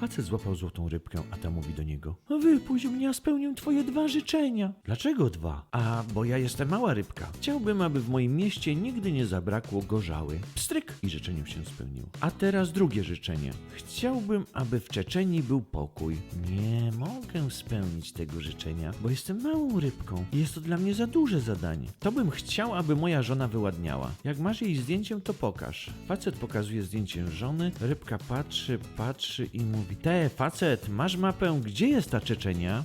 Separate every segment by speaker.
Speaker 1: Facet złapał złotą rybkę, a ta mówi do niego: Wypuść mnie, a spełnię twoje dwa życzenia. Dlaczego dwa? A, bo ja jestem mała rybka. Chciałbym, aby w moim mieście nigdy nie zabrakło gorzały. Pstryk! I życzenie się spełniło. A teraz drugie życzenie. Chciałbym, aby w Czeczenii był pokój. Nie mogę spełnić tego życzenia, bo jestem małą rybką i jest to dla mnie za duże zadanie. To bym chciał, aby moja żona wyładniała. Jak masz jej zdjęcie, to pokaż. Facet pokazuje zdjęcie żony, rybka patrzy, patrzy i mówi: Te, facet, masz mapę, gdzie jest ta Czeczenia?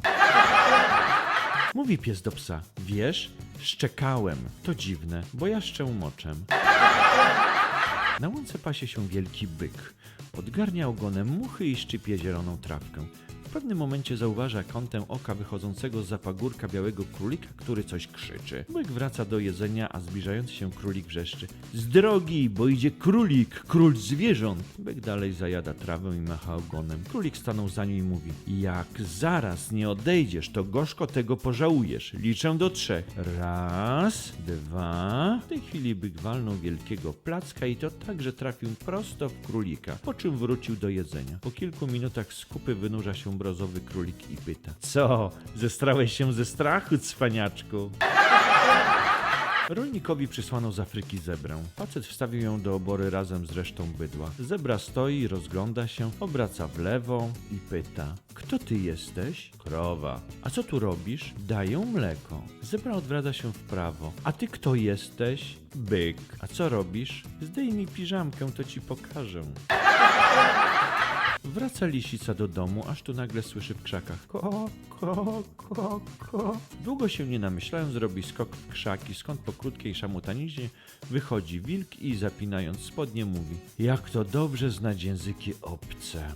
Speaker 1: Mówi pies do psa: Wiesz, szczekałem. To dziwne, bo ja szczę moczem. Na łące pasie się wielki byk. Odgarnia ogonem muchy i szczypie zieloną trawkę. Pewnym momencie zauważa kątem oka wychodzącego z pagórka białego królika, który coś krzyczy. Byk wraca do jedzenia, a zbliżający się królik wrzeszczy. Z drogi, bo idzie królik, król zwierząt. Byk dalej zajada trawę i macha ogonem. Królik stanął za nim i mówi. Jak zaraz nie odejdziesz, to gorzko tego pożałujesz. Liczę do trzech. Raz, dwa. W tej chwili byk walnął wielkiego placka i to tak, że trafił prosto w królika, po czym wrócił do jedzenia. Po kilku minutach z kupy wynurza się brązowy królik i pyta. Co, zestrałeś się ze strachu, cwaniaczku? Rolnikowi przysłano z Afryki zebrę. Facet wstawił ją do obory razem z resztą bydła. Zebra stoi, rozgląda się, obraca w lewo i pyta: Kto ty jesteś? Krowa. A co tu robisz? Daję mleko. Zebra odwraca się w prawo. A ty kto jesteś? Byk. A co robisz? Zdejmij piżamkę, to ci pokażę. Wraca lisica do domu, aż tu nagle słyszy w krzakach ko, ko, ko, ko. Długo się nie namyślając, robi skok w krzaki, skąd po krótkiej szamotaniźnie wychodzi wilk i zapinając spodnie mówi Jak to dobrze znać języki obce.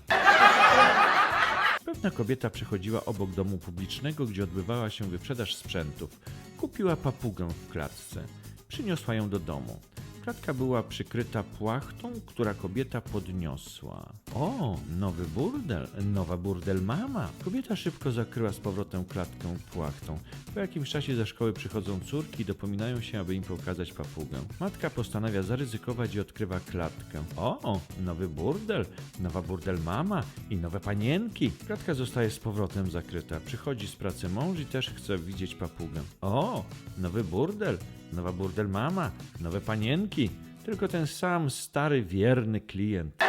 Speaker 1: Pewna kobieta przechodziła obok domu publicznego, gdzie odbywała się wyprzedaż sprzętów. Kupiła papugę w klatce. Przyniosła ją do domu. Klatka była przykryta płachtą, która kobieta podniosła. O, nowy burdel, nowa burdel mama. Kobieta szybko zakryła z powrotem klatkę płachtą. Po jakimś czasie ze szkoły przychodzą córki i dopominają się, aby im pokazać papugę. Matka postanawia zaryzykować i odkrywa klatkę. O, nowy burdel, nowa burdel mama i nowe panienki. Klatka zostaje z powrotem zakryta. Przychodzi z pracy mąż i też chce widzieć papugę. O, nowy burdel, nowa burdel mama, nowe panienki. Tylko ten sam stary, wierny klient.